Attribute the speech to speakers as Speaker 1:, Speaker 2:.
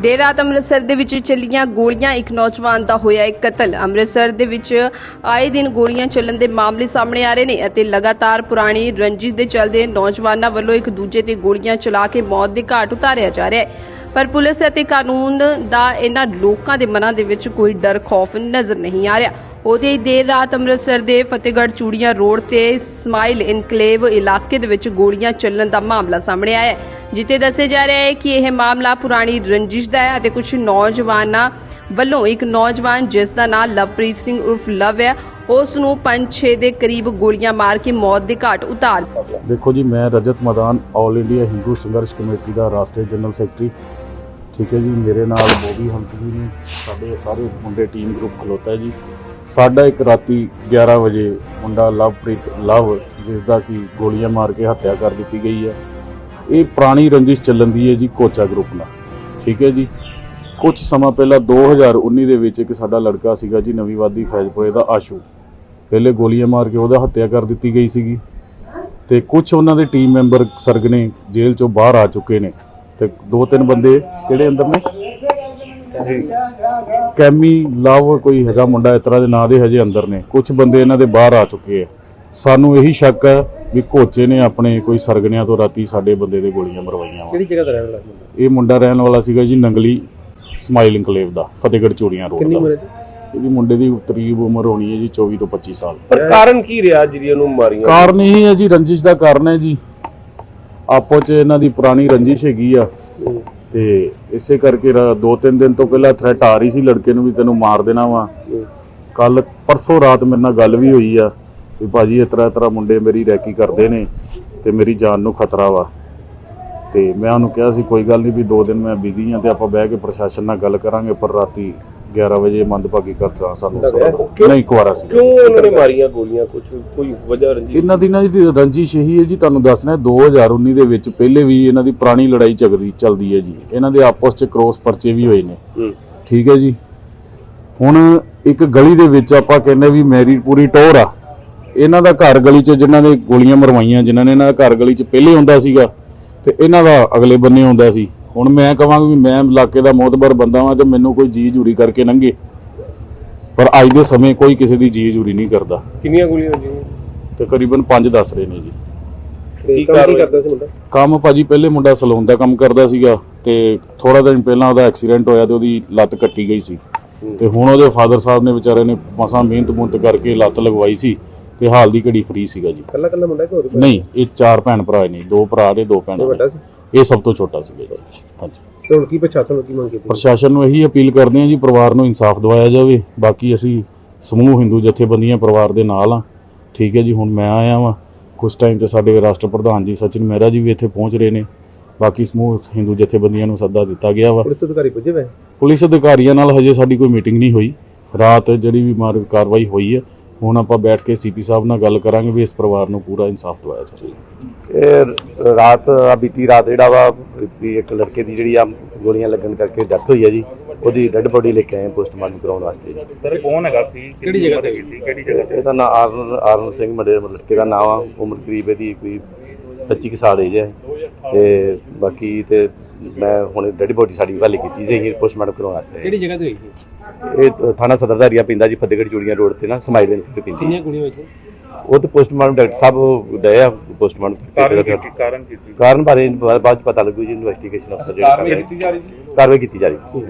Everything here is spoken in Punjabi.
Speaker 1: ਦੇਰ ਰਾਤ ਅੰਮ੍ਰਿਤਸਰ ਦੇ ਵਿੱਚ ਚੱਲੀਆਂ ਗੋਲੀਆਂ, ਇੱਕ ਨੌਜਵਾਨ ਦਾ ਹੋਇਆ ਇੱਕ ਕਤਲ। ਅੰਮ੍ਰਿਤਸਰ ਦੇ ਵਿੱਚ ਆਏ ਦਿਨ ਗੋਲੀਆਂ ਚੱਲਣ ਦੇ ਮਾਮਲੇ ਸਾਹਮਣੇ ਆ ਰਹੇ ਨੇ ਅਤੇ ਲਗਾਤਾਰ ਪੁਰਾਣੀ ਰੰਜਿਸ਼ ਦੇ ਚੱਲਦੇ ਨੌਜਵਾਨਾਂ ਵੱਲੋਂ ਇੱਕ ਦੂਜੇ ਤੇ ਗੋਲੀਆਂ ਚਲਾ ਕੇ ਮੌਤ ਦੇ ਘਾਟ ਉਤਾਰਿਆ ਜਾ ਰਿਹਾ ਹੈ। ਪਰ ਪੁਲਿਸ ਅਤੇ ਕਾਨੂੰਨ ਦਾ ਇਹਨਾਂ ਲੋਕਾਂ ਦੇ ਮਨਾਂ ਦੇ ਵਿੱਚ ਕੋਈ ਡਰ, ਖੌਫ ਨਜ਼ਰ ਨਹੀਂ ਆ ਰਿਹਾ। ਉਹਦੇ ਦੇਰ ਰਾਤ ਅੰਮ੍ਰਿਤਸਰ ਦੇ ਫਤਿਹਗੜ੍ਹ ਚੂੜੀਆਂ ਰੋਡ ਤੇ ਸਮਾਈਲ ਇਨਕਲੇਵ ਇਲਾਕੇ ਦੇ ਵਿੱਚ ਗੋਲੀਆਂ ਚੱਲਣ ਦਾ ਮਾਮਲਾ ਸਾਹਮਣੇ ਆਇਆ ਹੈ ਜਿੱਤੇ ਦੱਸਿਆ ਜਾ ਰਿਹਾ ਹੈ ਕਿ ਇਹ ਮਾਮਲਾ ਪੁਰਾਣੀ ਰੰਜਿਸ਼ ਦਾ ਹੈ ਅਤੇ ਕੁਝ ਨੌਜਵਾਨਾਂ ਵੱਲੋਂ ਇੱਕ ਨੌਜਵਾਨ ਜਿਸ ਦਾ ਨਾਮ ਲਵਪ੍ਰੀਤ ਸਿੰਘ ਉਰਫ ਲਵ ਹੈ, ਉਸ ਨੂੰ 5-6 ਦੇ ਕਰੀਬ ਗੋਲੀਆਂ ਮਾਰ ਕੇ ਮੌਤ ਦੇ ਘਾਟ ਉਤਾਰ
Speaker 2: ਦੇਖੋ ਜੀ, ਮੈਂ Rajat Madan all India Hindu Sangharsh committee ਦਾ ਰਾਸ਼ਟਰੀ ਜਨਰਲ ਸੈਕਟਰੀ ਠੀਕ ਹੈ ਜੀ, ਮੇਰੇ ਨਾਲ ਬੋਬੀ ਹੰਸ ਜੀ ਨੇ, ਸਾਡੇ ਸਾਰੇ ਮੁੰਡੇ ਟੀਮ ਗਰੁੱਪ ਖਲੋਤਾ ਜੀ। ਸਾਡਾ ਇੱਕ ਰਾਤੀ 11 ਵਜੇ ਮੁੰਡਾ ਲਵਪ੍ਰੀਤ ਲਵ ਜਿਸ ਦਾ ਕਿ ਗੋਲੀਆਂ ਮਾਰ ਕੇ ਹੱਤਿਆ ਕਰ ਦਿੱਤੀ ਗਈ ਹੈ। ਇਹ ਪੁਰਾਣੀ ਰੰਜਿਸ਼ ਚੱਲਣ ਦੀ ਹੈ ਜੀ ਕੋਚਾ ਗਰੁੱਪ ਨਾਲ, ਠੀਕ ਹੈ ਜੀ। ਕੁਝ ਸਮਾਂ ਪਹਿਲਾਂ 2019 ਦੇ ਵਿੱਚ ਇੱਕ ਸਾਡਾ ਲੜਕਾ ਸੀਗਾ ਜੀ, ਨਵੀਂ ਵਾਦੀ ਫੈਜ਼ਪੁਰੇ ਦਾ ਆਸ਼ੂ। ਪਹਿਲੇ ਗੋਲੀਆਂ ਮਾਰ ਕੇ ਉਹਦਾ ਹੱਤਿਆ ਕਰ ਦਿੱਤੀ ਗਈ ਸੀਗੀ। ਤੇ ਕੁਝ ਉਹਨਾਂ ਦੇ ਟੀਮ ਮੈਂਬਰ ਸਰਗਨੇ ਜੇਲ੍ਹ ਚੋਂ ਬਾਹਰ ਆ ਚੁੱਕੇ ਨੇ। ਤੇ ਦੋ ਤਿੰਨ ਬੰਦੇ ਕਿਹੜੇ ਅੰਦਰ ਨੇ? ਕੈਮੀ ਲਵ ਕੋਈ ਹੈਗਾ ਮੁੰਡਾ ਇਸ ਤਰ੍ਹਾਂ ਦੇ ਨਾਂ ਦੇ ਹਜੇ ਅੰਦਰ ਨੇ। ਕੁਝ ਬੰਦੇ ਇਹਨਾਂ ਦੇ ਬਾਹਰ ਆ ਚੁੱਕੇ ਆ। ਸਾਨੂੰ ਇਹੀ ਸ਼ੱਕ ਹੈ ਵੀ ਕੋਚੇ ਨੇ ਆਪਣੇ ਕੋਈ ਸਰਗਨਿਆਂ ਤੋਂ ਰਾਤੀ ਸਾਡੇ ਬੰਦੇ ਦੇ ਗੋਲੀਆਂ ਮਰਵਾਈਆਂ ਵਾ।
Speaker 3: ਕਿਹੜੀ ਜਗ੍ਹਾ ਦਾ ਰਹਿਣ ਵਾਲਾ ਸੀ?
Speaker 2: ਇਹ ਮੁੰਡਾ ਰਹਿਣ ਵਾਲਾ ਸੀਗਾ ਜੀ ਨੰਗਲੀ ਸਮਾਈਲ ਇਨਕਲੇਵ ਦਾ ਫਤਿਹਗੜ੍ਹ ਚੂੜੀਆਂ ਰੋਡ
Speaker 3: ਕਿੰਨੀ
Speaker 2: ਦਾ।
Speaker 3: ਉਮਰ ਹੈ ਜੀ?
Speaker 2: ਇਹਦੀ ਮੁੰਡੇ ਦੀ ਕਰੀਬ ਉਮਰ ਹੋਣੀ ਹੈ ਜੀ 24 ਤੋਂ 25 ਸਾਲ।
Speaker 4: ਪਰ ਕਾਰਨ ਕੀ ਰਿਹਾ ਜਿਹੜੀ ਉਹਨੂੰ ਮਾਰੀਆਂ
Speaker 2: ਕਾਰਨ ਇਹ ਹੈ ਜੀ ਰੰਜਿਸ਼ ਦਾ ਕਾਰਨ ਹੈ ਜੀ। ਆਪੋ ਚ ਇਹਨਾਂ ਦੀ ਪੁਰਾਣੀ ਰੰਜਿਸ਼ ਹੈਗੀ ਆ। ਤੇ ਇਸੇ ਕਰਕੇ ਰ- ਦੋ ਤਿੰਨ ਦਿਨ ਤੋਂ ਪਹਿਲਾਂ ਥ੍ਰੈਟ ਆ ਰਹੀ ਸੀ ਲੜਕੇ ਨੂੰ ਵੀ ਤੈਨੂੰ ਮਾਰ ਦੇਣਾ ਵਾ। ਕੱਲ ਪਰਸੋਂ ਰਾਤ ਮੇਰੇ ਨਾਲ ਗੱਲ ਵੀ ਹੋਈ ਆ ਵੀ ਭਾਜੀ ਇਸ ਤਰ੍ਹਾਂ ਇਸ ਤਰ੍ਹਾਂ ਮੁੰਡੇ ਮੇਰੀ ਰੈਕੀ ਕਰਦੇ ਨੇ ਤੇ ਮੇਰੀ ਜਾਨ ਨੂੰ ਖਤਰਾ ਵਾ। ਤੇ ਮੈਂ ਉਹਨੂੰ ਕਿਹਾ ਸੀ, ਕੋਈ ਗੱਲ ਨਹੀਂ ਵੀ ਦੋ ਦਿਨ ਮੈਂ ਬਿਜ਼ੀ ਆ ਤੇ ਆਪਾਂ ਬਹਿ ਕੇ ਪ੍ਰਸ਼ਾਸਨ ਨਾਲ ਗੱਲ ਕਰਾਂਗੇ, ਪਰ ਰਾਤੀ 11 ਵਜੇ ਮੰਦਭਾਗੀ ਘਟਨਾ ਸਾਨੂੰ ਸੁਣਾ ਨਹੀਂ ਕੁਆਰਾ ਸੀ
Speaker 4: ਕਿਉਂ ਉਹਨਾਂ ਨੇ ਮਾਰੀਆਂ ਗੋਲੀਆਂ ਕੁਝ ਕੋਈ ਵਜ੍ਹਾ ਰੰਜੀ
Speaker 2: ਇਹਨਾਂ ਦੀ ਨਾ ਜੀ ਰੰਜਿਸ਼ ਇਹੀ ਹੈ ਜੀ ਤੁਹਾਨੂੰ ਦੱਸਣਾ 2019 ਦੇ ਵਿੱਚ ਪਹਿਲੇ ਵੀ ਇਹਨਾਂ ਦੀ ਪੁਰਾਣੀ ਲੜਾਈ ਝਗੜੀ ਚੱਲਦੀ ਹੈ ਜੀ। ਇਹਨਾਂ ਦੇ ਆਪਸ ਚ ਕ੍ਰੋਸ ਪਰਚੇ ਵੀ ਹੋਏ ਨੇ। ਠੀਕ ਹੈ ਜੀ। ਹੁਣ ਇੱਕ ਗਲੀ ਦੇ ਵਿੱਚ ਆਪਾਂ ਕਹਿੰਦੇ ਵੀ ਮੇਰੀ ਪੂਰੀ ਟੋਰ ਆ। ਇਹਨਾਂ ਦਾ ਘਰ ਗਲੀ ਚ ਜਿਨ੍ਹਾਂ ਦੇ ਗੋਲੀਆਂ ਮਰਵਾਈਆਂ ਜਿਨ੍ਹਾਂ ਨੇ ਇਹਨਾਂ ਦਾ ਘਰ ਗਲੀ ਚ ਪਹਿਲੇ ਹੁੰਦਾ ਸੀਗਾ ਤੇ ਇਹਨਾਂ ਦਾ ਅਗਲੇ ਬੰਨੇ ਹੁੰਦਾ ਸੀ। ਹੁਣ ਮੈਂ ਕਹਾਂਗਾ ਵੀ ਮੈਂ ਇਲਾਕੇ ਦਾ ਮੋਤਬਰ ਬੰਦਾ ਵਾਂ ਤੇ ਮੈਨੂੰ ਕੋਈ ਜੀ ਜੂਰੀ ਕਰਕੇ ਲੰਘੇ ਪਰ ਅੱਜ ਦੇ ਸਮੇਂ ਕੋਈ ਕਿਸੇ ਦੀ ਜੀ ਜੂਰੀ ਨਹੀਂ ਕਰਦਾ।
Speaker 4: ਕਿੰਨੀਆਂ ਗੋਲੀਆਂ ਵੱਜੀਆਂ?
Speaker 2: ਤਕਰੀਬਨ 5 ਦੱਸ ਰਹੇ ਨੇ ਜੀ।
Speaker 4: ਕੀ?
Speaker 3: ਕਰਦਾ ਸੀ ਮੁੰਡਾ?
Speaker 2: ਕੰਮ ਭਾਜੀ ਪਹਿਲੇ ਮੁੰਡਾ ਸਲੂਨ ਦਾ ਕੰਮ ਕਰਦਾ ਸੀਗਾ ਤੇ ਥੋੜਾ ਦਿਨ ਪਹਿਲਾਂ ਉਹਦਾ ਐਕਸੀਡੈਂਟ ਹੋਇਆ ਤੇ ਉਹਦੀ ਲੱਤ ਕੱਟੀ ਗਈ ਸੀ। ਤੇ ਹੁਣ ਉਹਦੇ ਫਾਦਰ ਸਾਹਿਬ ਨੇ ਵਿਚਾਰੇ ਨੇ ਮਸਾਂ ਮਿਹਨਤ ਮੁਹਨਤ ਕਰਕੇ ਲੱਤ ਲਗਵਾਈ ਸੀ। ਤੇ ਹਾਲ ਦੀ ਘੜੀ ਫ੍ਰੀ ਸੀਗਾ ਜੀ।
Speaker 3: ਕੱਲਾ ਕੱਲਾ ਮੁੰਡਾ ਕਿ ਹੋਰ ਕੋਈ?
Speaker 2: ਨਹੀਂ ਇਹ ਚਾਰ ਭੈਣ ਭਰਾ ਨੇ ਦੋ ਭਰਾ ਤੇ ਦੋ ਭੈਣਾਂ
Speaker 3: ਵੱਡਾ
Speaker 2: ਨੇ।
Speaker 3: ਸੀ?
Speaker 2: ਇਹ ਸਭ ਤੋਂ ਛੋਟਾ ਸੀਗਾ ਜੀ। ਹਾਂਜੀ।
Speaker 3: ਤੇ ਹੁਣ ਕੀ ਪ੍ਰਸ਼ਾਸਨ ਨੂੰ ਕੀ ਮੰਗ ਕੀਤੀ?
Speaker 2: ਪ੍ਰਸ਼ਾਸਨ ਨੂੰ ਇਹੀ ਅਪੀਲ ਕਰਦੇ ਹਾਂ ਜੀ ਪਰਿਵਾਰ ਨੂੰ ਇਨਸਾਫ ਦਿਵਾਇਆ ਜਾਵੇ। ਬਾਕੀ ਅਸੀਂ ਸਮੂਹ ਹਿੰਦੂ ਜਥੇਬੰਦੀਆਂ ਪਰਿਵਾਰ ਦੇ ਨਾਲ ਆ ਠੀਕ ਹੈ ਜੀ ਹੁਣ ਮੈਂ ਆਇਆ ਵਾਂ। ਕੁਝ ਟਾਈਮ ਤੇ ਸਾਡੇ ਰਾਸ਼ਟਰ ਪ੍ਰਧਾਨ ਜੀ ਸਚਿਨ ਮਹਿਰਾ ਜੀ ਵੀ ਇੱਥੇ ਪਹੁੰਚ ਰਹੇ ਨੇ। ਬਾਕੀ ਸਮੂਹ ਹਿੰਦੂ ਜਥੇਬੰਦੀਆਂ ਨੂੰ ਸੱਦਾ ਦਿੱਤਾ ਗਿਆ ਵਾ।
Speaker 3: ਪੁਲਿਸ ਅਧਿਕਾਰੀ ਪੁੱਜੇ ਵੇ
Speaker 2: ਪੁਲਿਸ ਅਧਿਕਾਰੀਆਂ ਨਾਲ ਹਜੇ ਸਾਡੀ ਕੋਈ ਮੀਟਿੰਗ ਨਹੀਂ ਹੋਈ। ਰਾਤ ਜਿਹੜੀ ਵੀ ਮਾਰ ਕਾਰਵਾਈ ਹੋਈ ਹੈ ਹੁਣ ਆਪਾਂ ਬੈਠ ਕੇ ਸੀਪੀ ਸਾਹਿਬ ਨਾਲ ਗੱਲ ਕਰਾਂਗੇ ਵੀ ਇਸ ਪਰਿਵਾਰ ਨੂੰ ਪੂਰਾ ਇਨਸਾਫ ਦਿਵਾਇਆ ਜਾਵੇ।
Speaker 5: ਇਹ ਰਾਤ ਆ ਬੀਤੀ ਰਾਤ ਜਿਹੜਾ ਵਾ ਵੀ ਇੱਕ ਲੜਕੇ ਦੀ ਜਿਹੜੀ ਆ ਗੋਲੀਆਂ ਲੱਗਣ ਕਰਕੇ ਡੈਥ ਹੋਈ ਹੈ ਜੀ ਉਹਦੀ ਡੈੱਡ ਬੋਡੀ ਲੈ ਕੇ ਆਏ ਪੋਸਟਮਾਰਟਮ ਕਰਾਉਣ ਵਾਸਤੇ ਜੀ।
Speaker 6: ਸਰ ਇਹ ਕੌਣ ਹੈਗਾ ਸੀ? ਕਿਹੜੀ ਜਗ੍ਹਾ ਤੇ? ਸੀ? ਕਿਹੜੀ ਜਗ੍ਹਾ ਤੇ?
Speaker 5: ਇਹਦਾ ਨਾਮ ਆਰਨ ਆਰਨ ਸਿੰਘ ਮੁੰਡੇ ਲੜਕੇ ਦਾ ਨਾਮ ਆ ਉਮਰ ਕਰੀਬ ਇਹਦੀ ਕੋਈ 25 ਕੁ ਸਾਲ ਏਜ ਹੈ ਤੇ ਬਾਕੀ ਤੇ ਮੈਂ ਹੁਣ ਡੈੱਡ ਬੋਡੀ ਸਾਡੀ ਹਵਾਲੇ ਕੀਤੀ ਸੀ ਪੋਸਟਮਾਰਟਮ ਕਰਾਉਣ ਵਾਸਤੇ
Speaker 3: ਕਿਹੜੀ ਜਗ੍ਹਾ ਤੇ ਹੋਈ ਸੀ?
Speaker 5: ਇਹ ਥਾਣਾ ਸਦਰ ਦਾ ਏਰੀਆ ਪੈਂਦਾ ਜੀ ਫਤਿਹਗੜ੍ਹ ਚੂੜੀਆਂ ਰੋਡ ਤੇ ਨਾ ਸਮਾਈਲ ਤੇ ਪੈਂਦੀ।
Speaker 3: ਕਿੰਨੀਆਂ ਗੋਲੀਆਂ ਵਿੱਚ
Speaker 5: ਉਹ ਤੇ ਪੋਸਟਮਾਰਟਮ ਡਾਕਟਰ ਸਾਹਿਬ ਗਏ ਆ ਪੋਸਟਮਾਰਟਮ
Speaker 6: ਕਾਰਨ ਕੀ ਸੀ? ਕਾਰਨ ਕੀ ਸੀ?
Speaker 5: ਕਾਰਨ ਬਾਰੇ ਬਾਅਦ ਚ ਪਤਾ ਲੱਗੂ ਜੀ ਇਨਵੈਸਟੀਗੇਸ਼ਨ ਅਫਸਰ ਜਿਹੜਾ
Speaker 6: ਕਾਰਵਾਈ ਕੀਤੀ ਜਾ ਰਹੀ
Speaker 5: ਕਾਰਵਾਈ ਕੀਤੀ ਜਾ ਰਹੀ।